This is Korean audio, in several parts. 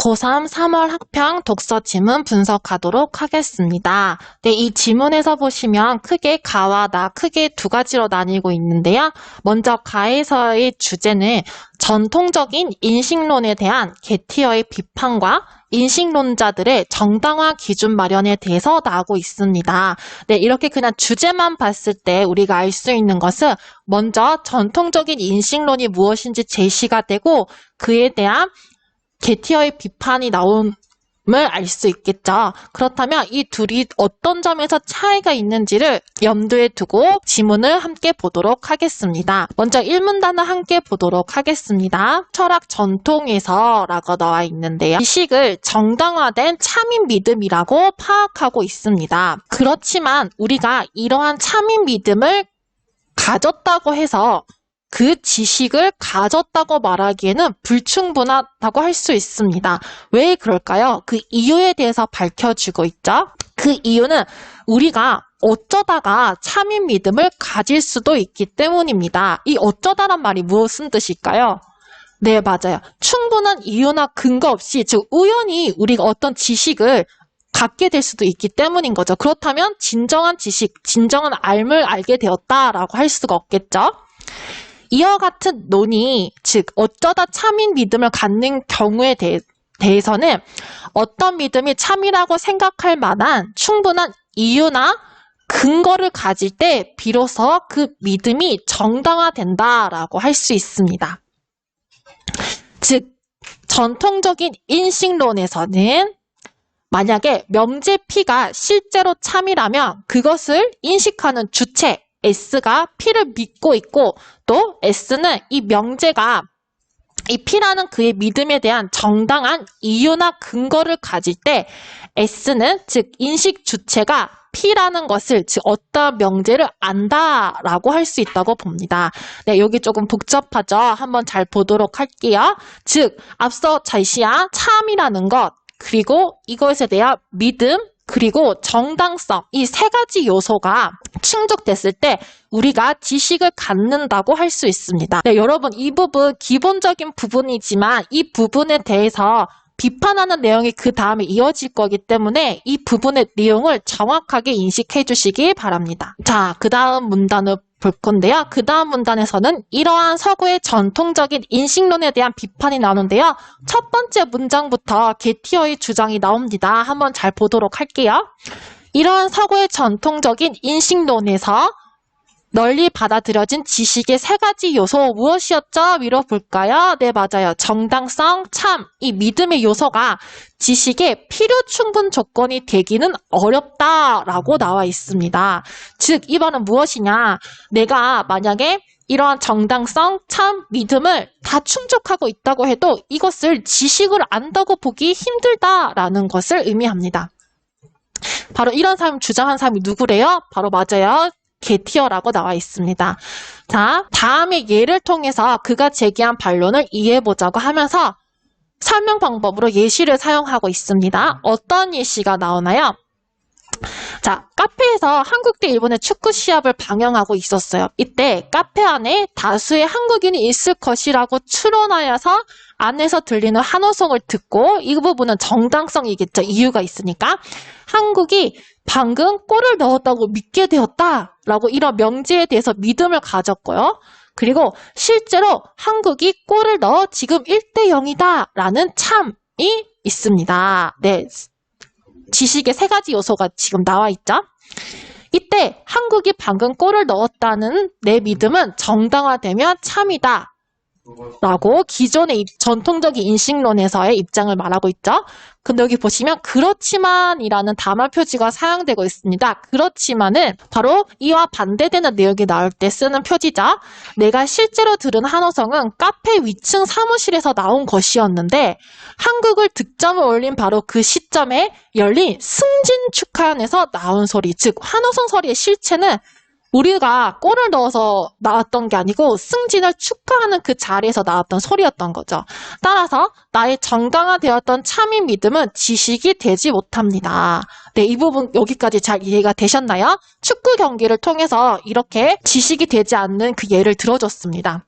고3 3월 학평 독서 지문 분석하도록 하겠습니다. 네, 이 지문에서 보시면 크게 가와 나 크게 두 가지로 나뉘고 있는데요. 먼저 가에서의 주제는 전통적인 인식론에 대한 게티어의 비판과 인식론자들의 정당화 기준 마련에 대해서 나오고 있습니다. 네, 이렇게 그냥 주제만 봤을 때 우리가 알 수 있는 것은 먼저 전통적인 인식론이 무엇인지 제시가 되고 그에 대한 게티어의 비판이 나옴을 알 수 있겠죠. 그렇다면 이 둘이 어떤 점에서 차이가 있는지를 염두에 두고 지문을 함께 보도록 하겠습니다. 먼저 1문단을 함께 보도록 하겠습니다. 철학 전통에서 라고 나와 있는데요. 지식을 정당화된 참인 믿음이라고 파악하고 있습니다. 그렇지만 우리가 이러한 참인 믿음을 가졌다고 해서 그 지식을 가졌다고 말하기에는 불충분하다고 할 수 있습니다. 왜 그럴까요? 그 이유에 대해서 밝혀주고 있죠. 그 이유는 우리가 어쩌다가 참인 믿음을 가질 수도 있기 때문입니다. 이 어쩌다란 말이 무슨 뜻일까요? 네, 맞아요. 충분한 이유나 근거 없이, 즉, 우연히 우리가 어떤 지식을 갖게 될 수도 있기 때문인 거죠. 그렇다면 진정한 지식, 진정한 알을 알게 되었다라고 할 수가 없겠죠. 이와 같은 논의, 즉 어쩌다 참인 믿음을 갖는 경우에 대해 대해서는 어떤 믿음이 참이라고 생각할 만한 충분한 이유나 근거를 가질 때 비로소 그 믿음이 정당화된다라고 할 수 있습니다. 즉, 전통적인 인식론에서는 만약에 명제피가 실제로 참이라면 그것을 인식하는 주체, S가 P를 믿고 있고 또 S는 이 명제가 이 P라는 그의 믿음에 대한 정당한 이유나 근거를 가질 때 S는 즉 인식 주체가 P라는 것을 즉 어떤 명제를 안다라고 할 수 있다고 봅니다. 네, 여기 조금 복잡하죠. 한번 잘 보도록 할게요. 즉 앞서 제시한 참이라는 것 그리고 이것에 대한 믿음 그리고 정당성 이 세 가지 요소가 충족됐을 때 우리가 지식을 갖는다고 할 수 있습니다. 네, 여러분 이 부분 기본적인 부분이지만 이 부분에 대해서 비판하는 내용이 그 다음에 이어질 거기 때문에 이 부분의 내용을 정확하게 인식해 주시기 바랍니다. 자, 그 다음 문단을 볼 건데요. 그 다음 문단에서는 이러한 서구의 전통적인 인식론에 대한 비판이 나오는데요. 첫 번째 문장부터 게티어의 주장이 나옵니다. 한번 잘 보도록 할게요. 이러한 서구의 전통적인 인식론에서 널리 받아들여진 지식의 세 가지 요소 무엇이었죠? 위로 볼까요? 네, 맞아요. 정당성, 참, 이 믿음의 요소가 지식의 필요 충분 조건이 되기는 어렵다라고 나와 있습니다. 즉, 이 말은 무엇이냐? 내가 만약에 이러한 정당성, 참, 믿음을 다 충족하고 있다고 해도 이것을 지식을 안다고 보기 힘들다라는 것을 의미합니다. 바로 이런 사람 주장한 사람이 누구래요? 바로 맞아요. 게티어라고 나와 있습니다. 자, 다음에 예를 통해서 그가 제기한 반론을 이해해보자고 하면서 설명 방법으로 예시를 사용하고 있습니다. 어떤 예시가 나오나요? 자, 카페에서 한국 대 일본의 축구 시합을 방영하고 있었어요. 이때 카페 안에 다수의 한국인이 있을 것이라고 추론하여서 안에서 들리는 한호성을 듣고 이 부분은 정당성이겠죠. 이유가 있으니까. 한국이 방금 골을 넣었다고 믿게 되었다라고 이런 명제에 대해서 믿음을 가졌고요. 그리고 실제로 한국이 골을 넣어 지금 1대 0이다라는 참이 있습니다. 네. 지식의 세 가지 요소가 지금 나와 있죠. 이때 한국이 방금 골을 넣었다는 내 믿음은 정당화되면 참이다. 라고 기존의 전통적인 인식론에서의 입장을 말하고 있죠. 근데 여기 보시면 그렇지만이라는 담화 표지가 사용되고 있습니다. 그렇지만은 바로 이와 반대되는 내용이 나올 때 쓰는 표지죠. 내가 실제로 들은 한호성은 카페 위층 사무실에서 나온 것이었는데 한국을 득점을 올린 바로 그 시점에 열린 승진 축하연에서 나온 소리, 즉 한호성 소리의 실체는 우리가 골을 넣어서 나왔던 게 아니고 승진을 축하하는 그 자리에서 나왔던 소리였던 거죠. 따라서 나의 정당화되었던 참인 믿음은 지식이 되지 못합니다. 네, 이 부분 여기까지 잘 이해가 되셨나요? 축구 경기를 통해서 이렇게 지식이 되지 않는 그 예를 들어줬습니다.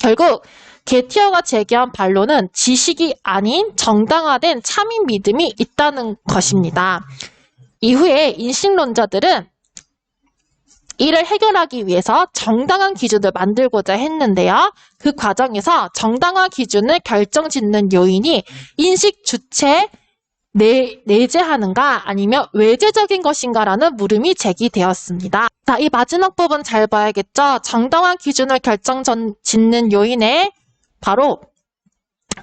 결국 게티어가 제기한 반론은 지식이 아닌 정당화된 참인 믿음이 있다는 것입니다. 이후에 인식론자들은 이를 해결하기 위해서 정당한 기준을 만들고자 했는데요. 그 과정에서 정당화 기준을 결정짓는 요인이 인식 주체 내, 내재하는가 아니면 외재적인 것인가라는 물음이 제기되었습니다. 자, 이 마지막 부분 잘 봐야겠죠? 정당한 기준을 결정 짓는 요인에 바로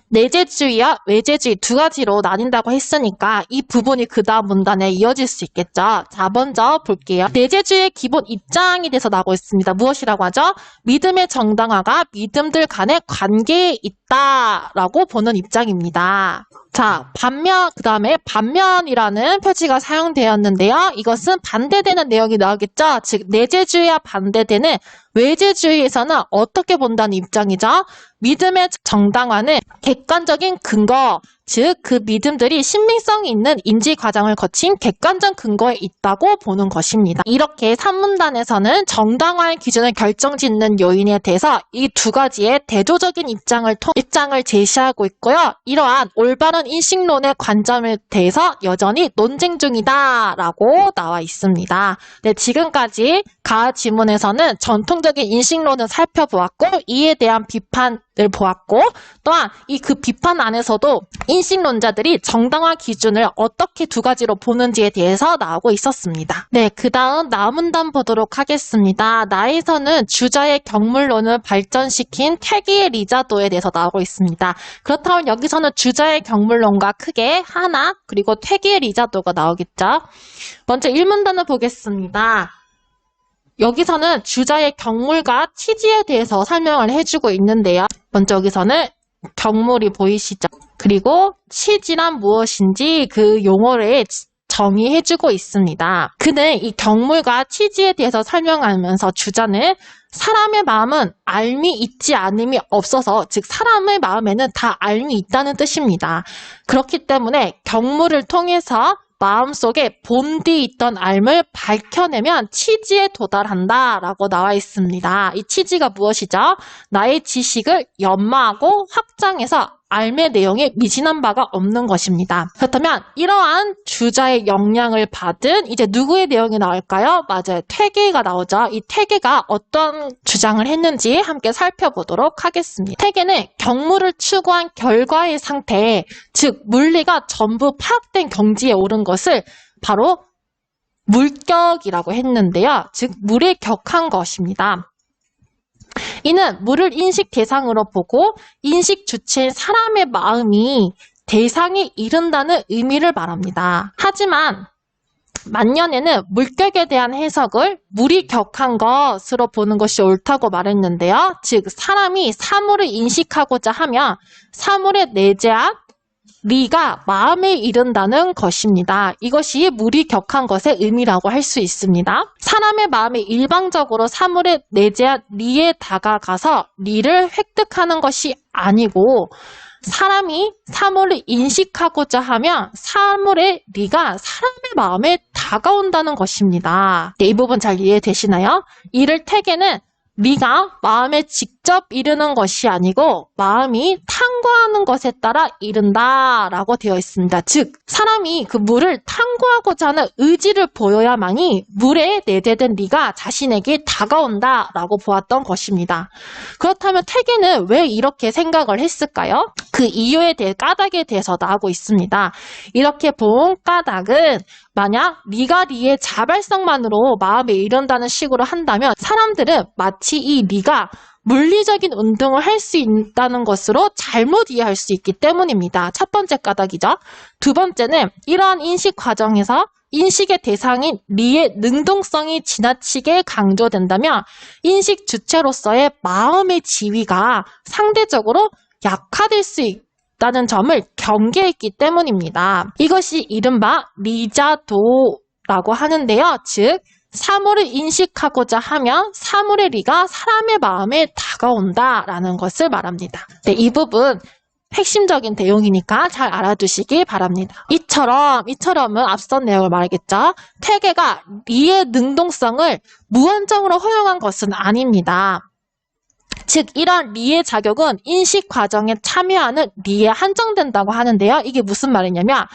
내재주의와 외재주의 두 가지로 나뉜다고 했으니까 이 부분이 그 다음 문단에 이어질 수 있겠죠. 자, 먼저 볼게요. 내재주의의 기본 입장에 대해서 나오고 있습니다. 무엇이라고 하죠? 믿음의 정당화가 믿음들 간의 관계에 있다라고 보는 입장입니다. 자, 반면, 그 다음에 반면이라는 표지가 사용되었는데요. 이것은 반대되는 내용이 나오겠죠? 즉, 내재주의와 반대되는 외재주의에서는 어떻게 본다는 입장이죠? 믿음의 정당화는 객관적인 근거, 즉, 그 믿음들이 신빙성이 있는 인지 과정을 거친 객관적 근거에 있다고 보는 것입니다. 이렇게 산문단에서는 정당화의 기준을 결정짓는 요인에 대해서 이 두 가지의 대조적인 입장을 통, 입장을 제시하고 있고요. 이러한 올바른 인식론의 관점에 대해서 여전히 논쟁 중이다라고 나와 있습니다. 네, 지금까지 가 지문에서는 전통 적인 인식론을 살펴보았고 이에 대한 비판을 보았고 또한 이 그 비판 안에서도 인식론자들이 정당화 기준을 어떻게 두 가지로 보는지에 대해서 나오고 있었습니다. 네, 그 다음 나문단 보도록 하겠습니다. 나에서는 주자의 경물론을 발전시킨 태기의 리자도에 대해서 나오고 있습니다. 그렇다면 여기서는 주자의 경물론과 크게 하나 그리고 태기의 리자도가 나오겠죠. 먼저 1문단을 보겠습니다. 여기서는 주자의 경물과 취지에 대해서 설명을 해주고 있는데요. 먼저 여기서는 경물이 보이시죠? 그리고 취지란 무엇인지 그 용어를 정의해주고 있습니다. 그는 이 경물과 취지에 대해서 설명하면서 주자는 사람의 마음은 알미 있지 않음이 없어서 즉 사람의 마음에는 다 알미 있다는 뜻입니다. 그렇기 때문에 경물을 통해서 마음속에 본디 있던 알을 밝혀내면 치지에 도달한다 라고 나와 있습니다. 이 치지가 무엇이죠? 나의 지식을 연마하고 확장해서 알의 내용에 미진한 바가 없는 것입니다. 그렇다면 이러한 주자의 영향을 받은 이제 누구의 내용이 나올까요? 맞아요. 퇴계가 나오죠. 이 퇴계가 어떤 주장을 했는지 함께 살펴보도록 하겠습니다. 퇴계는 경무를 추구한 결과의 상태, 즉 물리가 전부 파악된 경지에 오른 것을 바로 물격이라고 했는데요. 즉 물에 격한 것입니다. 이는 물을 인식 대상으로 보고 인식 주체인 사람의 마음이 대상에 이른다는 의미를 말합니다. 하지만 만년에는 물격에 대한 해석을 물이 격한 것으로 보는 것이 옳다고 말했는데요. 즉 사람이 사물을 인식하고자 하면 사물의 내재한 리가 마음에 이른다는 것입니다. 이것이 물이 격한 것의 의미라고 할 수 있습니다. 사람의 마음이 일방적으로 사물의 내재한 리에 다가가서 리를 획득하는 것이 아니고 사람이 사물을 인식하고자 하면 사물의 리가 사람의 마음에 다가온다는 것입니다. 네, 이 부분 잘 이해되시나요? 이를 택에는 네가 마음에 직접 이르는 것이 아니고 마음이 탐구하는 것에 따라 이른다 라고 되어 있습니다. 즉 사람이 그 물을 탐구하고자 하는 의지를 보여야만이 물에 내재된 네가 자신에게 다가온다 라고 보았던 것입니다. 그렇다면 태계는 왜 이렇게 생각을 했을까요? 그 이유에 대해 까닭에 대해서 나오고 있습니다. 이렇게 본 까닭은 만약 네가 네의 자발성만으로 마음에 이른다는 식으로 한다면 사람들은 마치 이 네가 물리적인 운동을 할 수 있다는 것으로 잘못 이해할 수 있기 때문입니다. 첫 번째 까닭이죠. 두 번째는 이러한 인식 과정에서 인식의 대상인 리의 능동성이 지나치게 강조된다면 인식 주체로서의 마음의 지위가 상대적으로 약화될 수 있, 있다는 점을 경계했기 때문입니다. 이것이 이른바 리자도라고 하는데요. 즉 사물을 인식하고자 하면 사물의 리가 사람의 마음에 다가온다라는 것을 말합니다. 네, 이 부분 핵심적인 내용이니까 잘 알아두시기 바랍니다. 이처럼, 이처럼은 앞선 내용을 말하겠죠. 태계가 리의 능동성을 무한정으로 허용한 것은 아닙니다. 즉 이런 리의 작용은 인식 과정에 참여하는 리에 한정된다고 하는데요. 이게 무슨 말이냐면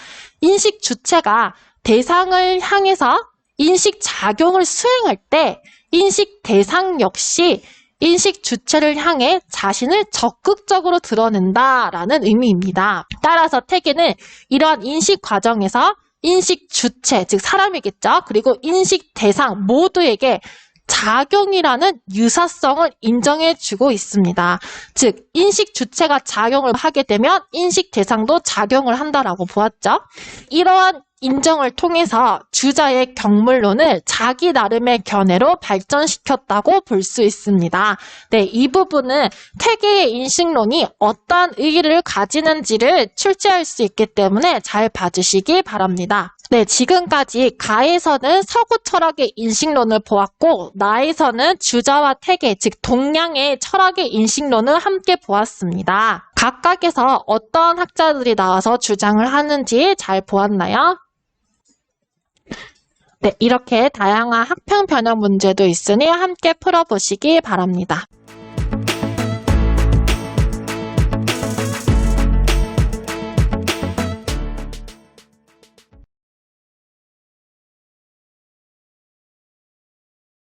인식 주체가 대상을 향해서 인식 작용을 수행할 때 인식 대상 역시 인식 주체를 향해 자신을 적극적으로 드러낸다라는 의미입니다. 따라서 태계는 이러한 인식 과정에서 인식 주체, 즉 사람이겠죠. 그리고 인식 대상 모두에게 작용이라는 유사성을 인정해주고 있습니다. 즉 인식 주체가 작용을 하게 되면 인식 대상도 작용을 한다라고 보았죠. 이러한 인정을 통해서 주자의 경물론을 자기 나름의 견해로 발전시켰다고 볼 수 있습니다. 네, 이 부분은 태계의 인식론이 어떠한 의의를 가지는지를 출제할 수 있기 때문에 잘 봐주시기 바랍니다. 네, 지금까지 가에서는 서구 철학의 인식론을 보았고 나에서는 주자와 태계, 즉 동양의 철학의 인식론을 함께 보았습니다. 각각에서 어떤 학자들이 나와서 주장을 하는지 잘 보았나요? 네, 이렇게 다양한 학평 변형 문제도 있으니 함께 풀어보시기 바랍니다.